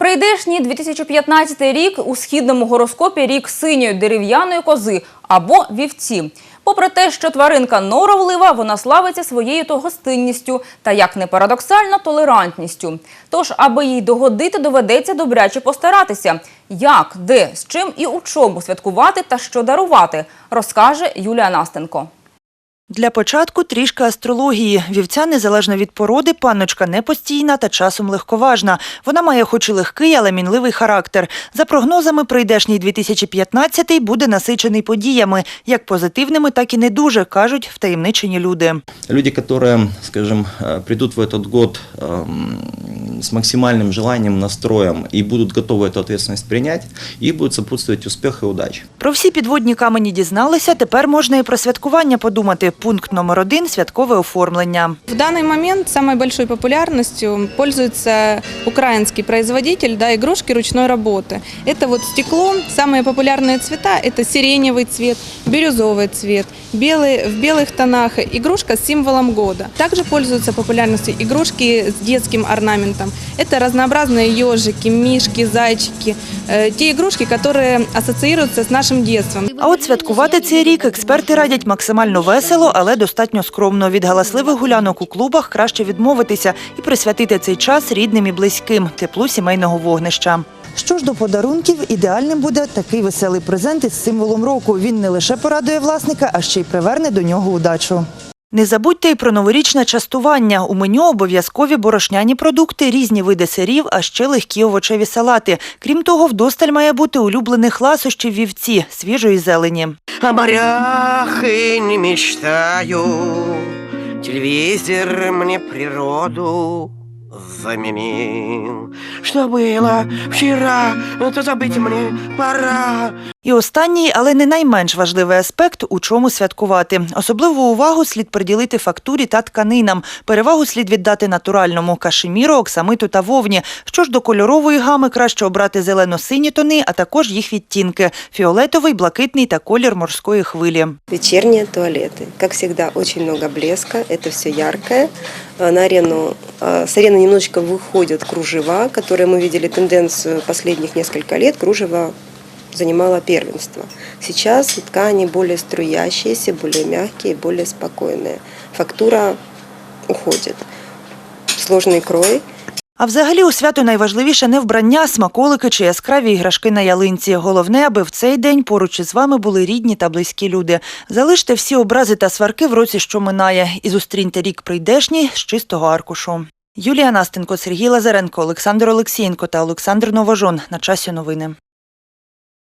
Прийдешній 2015 рік у східному гороскопі рік синьої дерев'яної кози або вівці. Попри те, що тваринка норовлива, вона славиться своєю то гостинністю та, як не парадоксально, толерантністю. Тож, аби їй догодити, доведеться добряче постаратися. Як, де, з чим і у чому святкувати та що дарувати, розкаже Юлія Настенко. Для початку трішки астрології. Вівця, незалежно від породи, панночка непостійна та часом легковажна. Вона має хоч і легкий, але мінливий характер. За прогнозами, прийдешній 2015 буде насичений подіями, як позитивними, так і не дуже, кажуть втаємничені люди. Люди, которые, скажем, э, придут в этот год эм, с максимальным желанием, настроем и будут готовы эту ответственность принять, их будет сопутствовать успех и удача. Про всі підводні камені дізналися, тепер можна і про святкування подумати. Пункт номер один – святкове оформлення. В данный момент самой большой популярностью пользуется украинский производитель да, игрушки ручной работы. Это вот стекло, самые популярные цвета – это сиреневый цвет, бирюзовый цвет, белый, в белых тонах игрушка с символом года. Также пользуются популярностью игрушки с детским орнаментом. Это разнообразные ежики, мишки, зайчики, э, те игрушки, которые ассоциируются с нашим детством. А от святкувати цей рік експерти радять максимально весело, але достатньо скромно. Від галасливих гулянок у клубах краще відмовитися і присвятити цей час рідним і близьким, теплу сімейного вогнища. Що ж до подарунків, ідеальним буде такий веселий презент із символом року. Він не лише порадує власника, а ще й приверне до нього удачу. Не забудьте й про новорічне частування. У меню обов'язкові борошняні продукти, різні види сирів, а ще легкі овочеві салати. Крім того, вдосталь має бути улюблених ласощів вівці, свіжої зелені. О морях и не мечтаю Телевизор мне природу заменил Что было вчера, то забыть мне пора І останній, але не найменш важливий аспект, у чому святкувати. Особливу увагу слід приділити фактурі та тканинам. Перевагу слід віддати натуральному кашеміру, оксамиту та вовні. Що ж до кольорової гами, краще обрати зелено-сині тони, а також їх відтінки – фіолетовий, блакитний та колір морської хвилі. Вечерние туалеты. Как всегда, очень много блеска, это все яркое. А На арену, а, с арены немножечко выходят кружева, которые мы видели тенденцию последних несколько лет. Кружево занимало первенство. Сейчас ткани более струящиеся, более мягкие, более спокойные. Фактура уходит. Сложный крой – А взагалі у свято найважливіше не вбрання, смаколики чи яскраві іграшки на ялинці. Головне, аби в цей день поруч із вами були рідні та близькі люди. Залиште всі образи та сварки в році, що минає, і зустріньте рік прийдешній з чистого аркушу. Юлія Настенко, Сергій Лазаренко, Олександр Олексієнко та Олександр Новожон. На часі новини.